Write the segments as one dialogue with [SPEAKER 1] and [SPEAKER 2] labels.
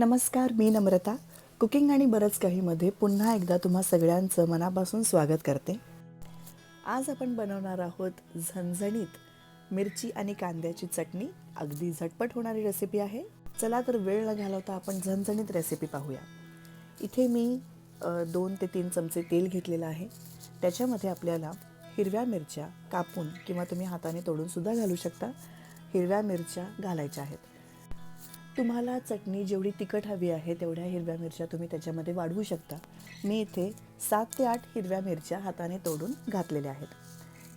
[SPEAKER 1] नमस्कार मी नम्रता. कुकिंग आणि बरंच काहीमध्ये पुन्हा एकदा तुम्हा सगळ्यांचं मनापासून स्वागत करते. आज आपण बनवणार आहोत झणझणीत मिरची आणि कांद्याची चटणी. अगदी झटपट होणारी रेसिपी आहे. चला तर वेळ न घालवता आपण झणझणीत रेसिपी पाहूया. इथे मी दोन ते तीन चमचे तेल घेतलेलं आहे. त्याच्यामध्ये आपल्याला हिरव्या मिरच्या कापून किंवा तुम्ही हाताने तोडूनसुद्धा घालू शकता. हिरव्या मिरच्या घालायच्या आहेत. तुम्हाला चटणी जेवढी तिखट हवी आहे तेवढ्या हिरव्या मिरच्या तुम्ही त्याच्यामध्ये वाढवू शकता. मी इथे सात ते आठ हिरव्या मिरच्या हाताने तोडून घातलेल्या आहेत.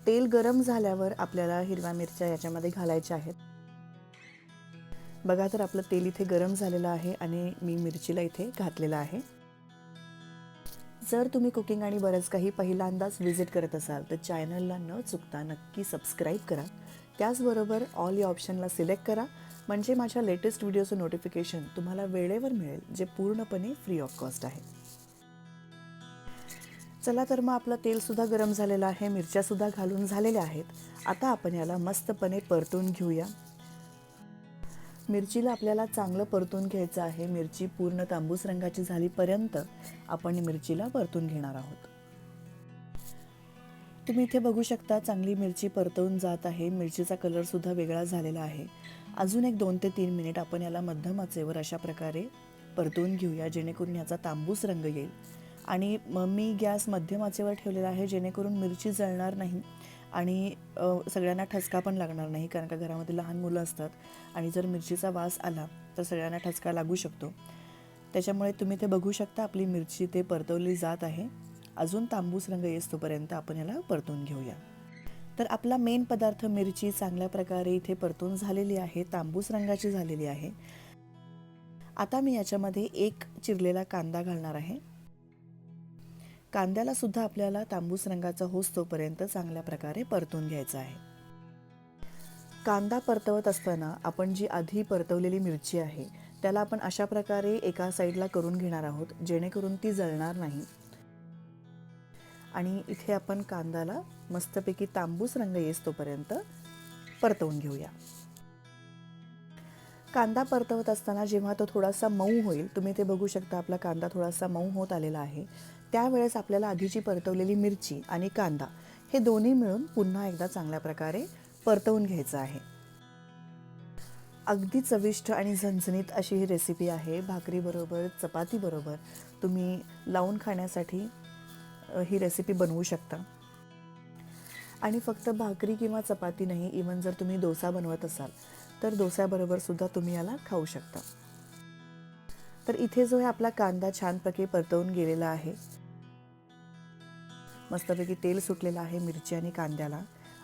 [SPEAKER 1] तेल गरम झाल्यावर आपल्याला हिरव्या मिरच्या याच्यामध्ये घालायच्या आहेत. बघा तर आपलं तेल इथे गरम झालेलं आहे आणि मी मिरचीला इथे घातलेलं आहे. जर तुम्ही कुकिंग आणि बरंच काही पहिल्यांदाच व्हिजिट करत असाल तर चॅनलला न चुकता नक्की सबस्क्राईब करा. त्याचबरोबर ऑल या ऑप्शनला सिलेक्ट करा म्हणजे माझ्या लेटेस्ट व्हिडिओचं नोटिफिकेशन तुम्हाला वेळेवर मिळेल जे पूर्णपणे फ्री ऑफ कॉस्ट आहे. चला तर मग आपलं तेलसुद्धा गरम झालेलं आहे मिरच्यासुद्धा घालून झालेल्या आहेत. आता आपण याला मस्तपणे परतून घेऊया. मिरचीला आपल्याला चांगलं परतून घ्यायचं आहे. मिरची पूर्ण तांबूस रंगाची झालीपर्यंत आपण मिरचीला परतून घेणार आहोत. तुम्ही इथे बघू शकता चांगली मिरची परतवून जात आहे. मिरचीचा कलर सुद्धा वेगळा झालेला आहे. अजून एक दोन ते तीन मिनिट आपण याला मध्यम आचेवर अशा प्रकारे परतून घेऊया जेणेकरून ह्याचा तांबूस रंग येईल. आणि मग मी गॅस मध्यम आचेवर ठेवलेला आहे जेणेकरून मिरची जळणार नाही आणि सगळ्यांना ठसका पण लागणार नाही कारण का घरामध्ये लहान मुलं असतात आणि जर मिरचीचा वास आला तर सगळ्यांना ठसका लागू शकतो. त्याच्यामुळे तुम्ही ते बघू शकता आपली मिरची ते परतवली जात आहे. अजून तांबूस रंग येतोपर्यंत आपण याला परतून घेऊया. तर आपला मेन पदार्थ मिरची चांगल्या प्रकारे इथे परतून झालेली आहे तांबूस रंगाची झालेली आहे. आता मी याच्यामध्ये एक चिरलेला कांदा घालणार आहे. कांद्याला सुद्धा आपल्याला तांबूस रंगाचा होस तोपर्यंत चांगल्या प्रकारे परतून घ्यायचा आहे. कांदा परतवत असताना आपण जी आधी परतवलेली मिरची आहे त्याला आपण अशा प्रकारे एका साईडला करून घेणार आहोत जेणेकरून ती जळणार नाही. आणि इथे आपण कांद्याला मस्तपैकी तांबूस रंग येस तोपर्यंत परतवून घेऊया. कांदा परतवत असताना जेव्हा तो थोडासा मऊ होईल तुम्ही ते बघू शकता आपला कांदा थोडासा मऊ होत आलेला आहे. त्यावेळेस आपल्याला आधीची परतवलेली मिरची आणि कांदा हे दोन्ही मिळून पुन्हा एकदा चांगल्या प्रकारे परतवून घ्यायचं आहे. अगदी चविष्ट आणि झणझणीत अशी ही रेसिपी आहे. भाकरीबरोबर चपातीबरोबर तुम्ही लावून खाण्यासाठी ही रेसिपी बनवू शकता. आणि फक्त भाकरी किंवा चपाती नाही इवन जर तुम्ही डोसा बनवत असाल तर डोस्याबरोबर सुद्धा तुम्ही याला खाऊ शकता. तर इथे जो आहे आपला कांदा छानपैकी परतवून गेलेला आहे. मस्तपैकी तेल सुटलेलं आहे मिरची आणि कांद्याला.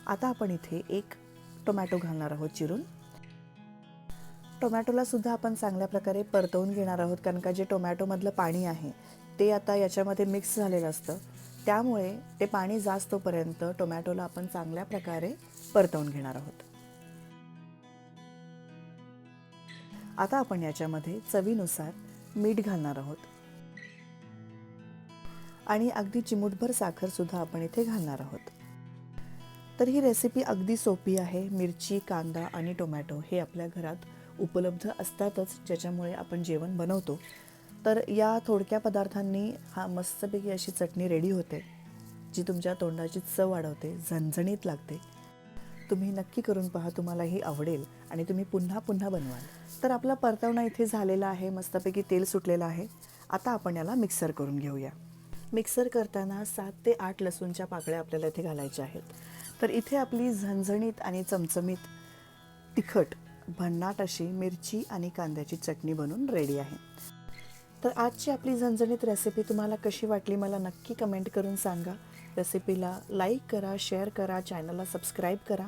[SPEAKER 1] आता आपण इथे एक टोमॅटो घालणार आहोत चिरून. टोमॅटोला सुद्धा आपण चांगल्या प्रकारे परतवून घेणार आहोत कारण का जे टोमॅटोमधलं पाणी आहे ते आता याच्यामध्ये मिक्स झालेलं असतं. त्यामुळे ते पाणी जास्तोपर्यंत टोमॅटोला आपण चांगल्या प्रकारे परतवून घेणार आहोत. आता आपण याच्यामध्ये चवीनुसार मीठ घालणार आहोत. आणि अगदी चिमूटभर साखर सुद्धा आपण इथे घालणार आहोत. तर ही रेसिपी अगदी सोपी आहे. मिरची कांदा आणि टोमॅटो हे आपल्या घरात उपलब्ध असतातच ज्याच्यामुळे आपण जेवण बनवतो. तर या थोडक्या पदार्थांनी हा मस्तपैकी अशी चटणी रेडी होते जी तुमच्या तोंडाची चव वाढवते झणझणीत लागते. तुम्ही नक्की करून पहा तुम्हालाही आवडेल आणि तुम्ही पुन्हा पुन्हा बनवाल. तर आपला परतवणा इथे झालेला आहे मस्तपैकी तेल सुटलेलं आहे. आता आपण याला मिक्सर करून घेऊया. मिक्सर करताना सात ते आठ लसूणच्या पाकळ्या आपल्याला इथे घालायच्या आहेत. तर इथे आपली झणझणीत आणि चमचमीत तिखट भन्नाट अशी मिरची आणि कांद्याची चटणी बनून रेडी आहे. तर आजची आपली झणझणीत रेसिपी तुम्हाला कशी वाटली मला नक्की कमेंट करून सांगा. रेसिपीला लाईक करा शेअर करा चॅनलला सबस्क्राईब करा.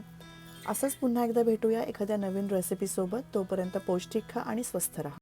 [SPEAKER 1] असंच पुन्हा एकदा भेटूया एखाद्या नवीन रेसिपीसोबत तोपर्यंत पौष्टिक खा आणि स्वस्थ राहा.